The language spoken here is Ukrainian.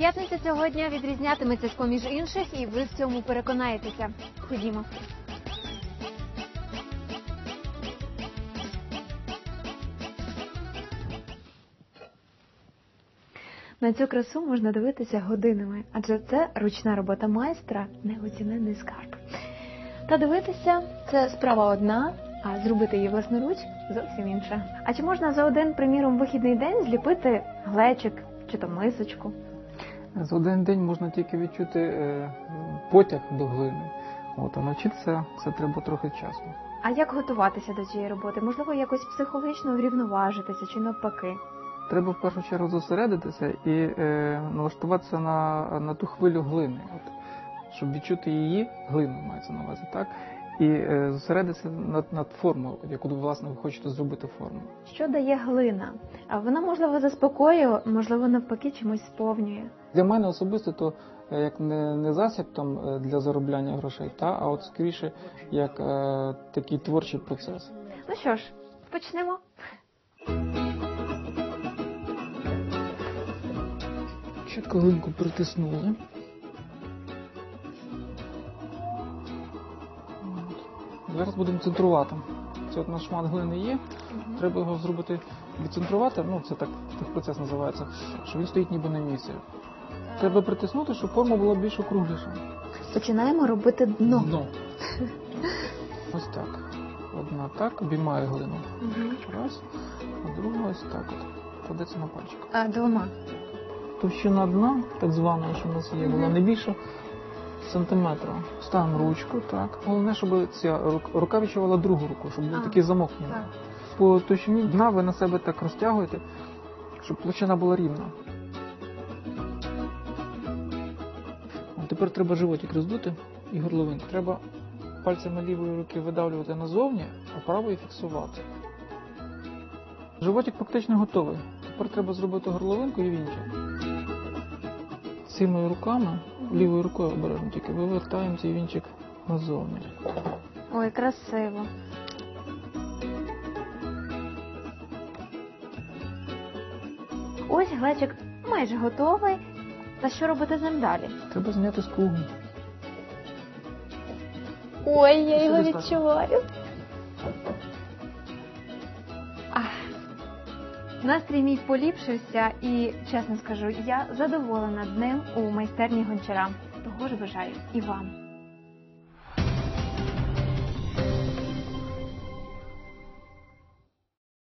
П'ятниця цього дня відрізнятиметься з поміж інших, і ви в цьому переконаєтеся. Ходімо. На цю красу можна дивитися годинами, адже це ручна робота майстра, неоцінений скарб. Та дивитися це справа одна, а зробити її власноруч зовсім інша. А чи можна за один, приміром, вихідний день зліпити глечик чи то мисочку? За один день можна тільки відчути е, потяг до глини. От, а навчитися це треба трохи часу. А як готуватися до цієї роботи? Можливо, якось психологічно врівноважитися чи навпаки? Треба в першу чергу зосередитися і е, налаштуватися на, на ту хвилю глини, от, щоб відчути її, глину мається на увазі, так? І е, зосередитися над, над формою, яку власне ви хочете зробити форму. Що дає глина? А вона, можливо, заспокоює, можливо, навпаки, чимось сповнює. Для мене особисто то е, як не, не засіб там е, для заробляння грошей, та, а от скоріше як е, такий творчий процес. Ну що ж, почнемо. Чітко глинку притиснули. Зараз будемо центрувати. Це от наш шмат глини є. Треба його зробити відцентрувати, ну це так процес називається, що він стоїть ніби на місці. Треба притиснути, щоб форма була більш округліша. Починаємо робити дно. Дно. Ось так. Одна так, обіймає глину. Мгм. Раз, а друга ось так от. Кладеться на пальчик. А, двома. Товщина дна, так звана, що в нас є, була не більше сантиметра. Ставимо ручку, так. Головне, щоб ця рука відчувала другу руку, щоб був А, такий замок так. По товщині дна ви на себе так розтягуєте, щоб площина була рівна. От тепер треба животик роздути і горловинку. Треба пальцями лівої руки видавлювати назовні, а правою фіксувати. Животик практично готовий. Тепер треба зробити горловинку і вінчик. Цими руками, лівою рукою обережно тільки вивертаємо цей вінчик назовні. Ой, красиво. Ось глечик майже готовий. Та що робити з ним далі? Треба зняти з кругу. Ой, я його відчуваю. Настрій мій поліпшився і, чесно скажу, я задоволена днем у майстерні гончара. Того ж бажаю і вам.